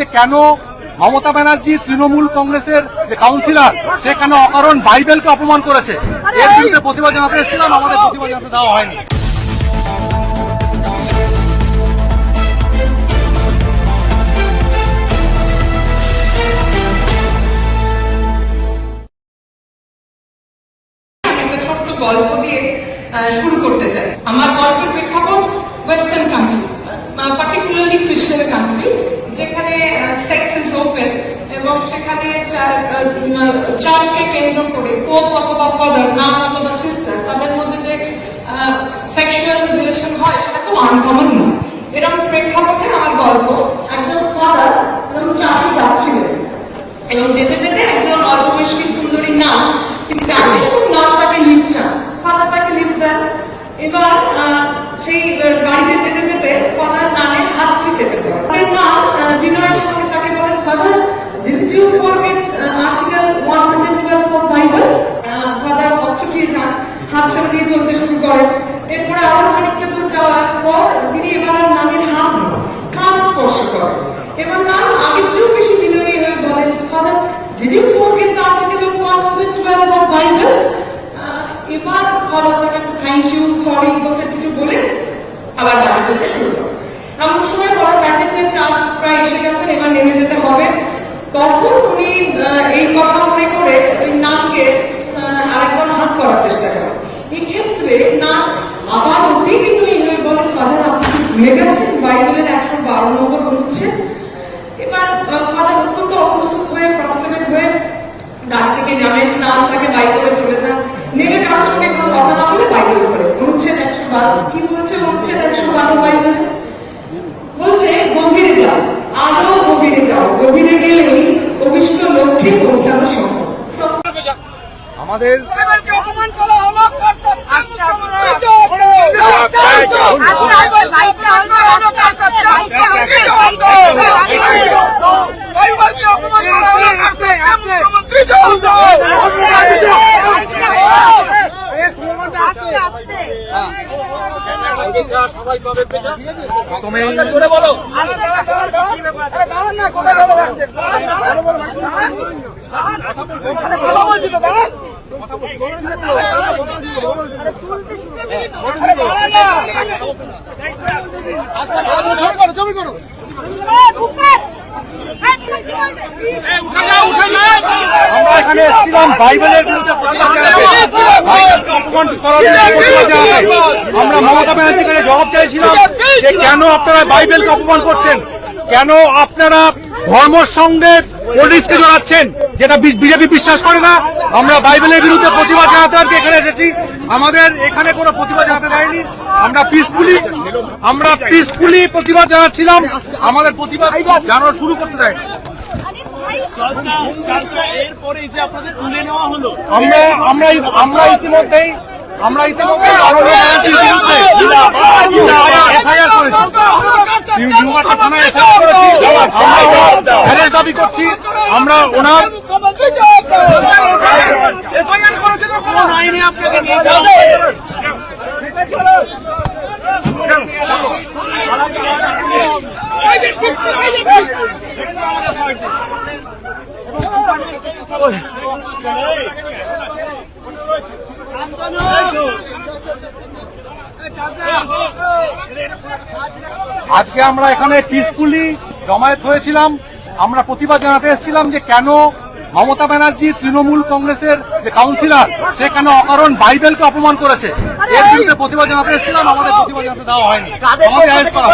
যে কেন মমতা ব্যানার্জি তৃণমূল কংগ্রেসের যে কাউন্সিলর সে কেন অকারণ বাইবেলকে অপমান করেছে? এর বিরুদ্ধে প্রতিবাদ জানাতে এসেছিলাম আমাদের প্রতিবাদ জানাতে দেওয়া হয়নি। গল্প দিয়ে শুরু করতে চাই। চার্চকে কেন্দ্র করে পোপ অথবা ফাদার, নাম অথবা সিস্টার তাদের মধ্যে যে সেক্সুয়াল রিলেশন হয়, সেটা খুব আনকমন নয়। এরকম প্রেক্ষাপটে আমার গল্প একজন ফাদার এবং চাষি যাচ্ছিলেন এবং যেতে যেতে একজন অল্প বয়স্কী সুন্দরী নাম তিনি গাছে খুব নাম তাকে লিখছেন ফাদার তাকে লিখবেন এবার আহ, সেই আহ, গাড়িতে যেতে যেতে ফাদার নামের হাতটি চেপে পড়ে তার মা আহ, বিনয়ের সঙ্গে তাকে বলেন father Didn't you forget uh, article 112 of Bible? Father হচ্ছটিয়ে যান হাত ছেড়ে দিয়ে চলতে শুরু করেন এরপরে আরও খানিকটা দূর যাওয়ার পর তিনি এবার আর নামের হাত নয়, কান স্পর্শ করেন এবার নাম আগের চেয়েও বেশি বিনয়ী হয়ে বলেন, father did you forget the article of 112 of Bible এবার ফাদার তাকে একটু থ্যাংক ইউ সরি বলছে কিছু বলে আবার গাড়ি চলতে শুরু করে এমন সময় প্যাকেট যে চার্জ প্রায় এসে গেছেন এবার নেমে যেতে হবে। তখন উনি এই কথা মনে করে ওই নামকে আহ, আরেকবার হাত করার চেষ্টা করেন এই ক্ষেত্রে না আবার অতি বিনয়ী হয়ে বলে ফাদার আপনি কি ভুলে গেছেন বাইবেলের একশো বারো নম্বর অনুচ্ছেদ এবার ফাদার অত্যন্ত অপ্রস্তুত হয়ে ফ্রাস্ট্রেটেড হয়ে গাড়ি থেকে নামেন নাম তাকে বাইক করে চলে যান নেমে কারোর সঙ্গে কোনো কথা না বলে বাইকের উপরে অনুচ্ছেদ একশো বারো কি বলছে? বলছে একশো বারো বাইবেলে বলছে গভীরে যাও। আরও গভীরে যাও। গভীরে গেলেই অভিষ্ট লক্ষ্যে পৌঁছানো সম্ভব। আমাদের প্রথমেই আমরা এখানে এসেছিলাম বাইবেলের বিরুদ্ধে প্রতিবাদ জানাতে। বাইবেলকে অপমান করার বিরুদ্ধে আমরা মমতা ব্যানার্জির কাছে জবাব চাইছিলাম যে কেন আপনারা বাইবেলকে অপমান করছেন? কেন আপনারা ধর্মর সঙ্গে পুলিশকে জড়াচ্ছেন? যেটা বিজেপি বিশ্বাস করে না। আমরা বাইবেলের বিরুদ্ধে প্রতিবাদ জানাতে আজকে এখানে এসেছি। আমাদের এখানে কোনো প্রতিবাদ জানাতে দেয়নি। আমরা পিসফুলি আমরা পিসফুলি প্রতিবাদ জানাচ্ছিলাম। আমাদের প্রতিবাদ জানানো শুরু করতে দেয় আমরা আমরা আমরা ইতিমধ্যেই আমরা arrest দাবি করছি আমরা ওনার আপনাকে নিয়ে যাওয়া আজকে আমরা এখানে পিসফুলি জমায়েত হয়েছিলাম আমরা প্রতিবাদ জানাতে এসেছিলাম যে কেন মমতা ব্যানার্জি তৃণমূল কংগ্রেসের যে কাউন্সিলর সে কেন অকারণ বাইবেলকে অপমান করেছে এর বিরুদ্ধে প্রতিবাদ জানাতে এসেছিলাম আমাদের প্রতিবাদ জানাতে দেওয়া হয়নি আমাদের arrest করা।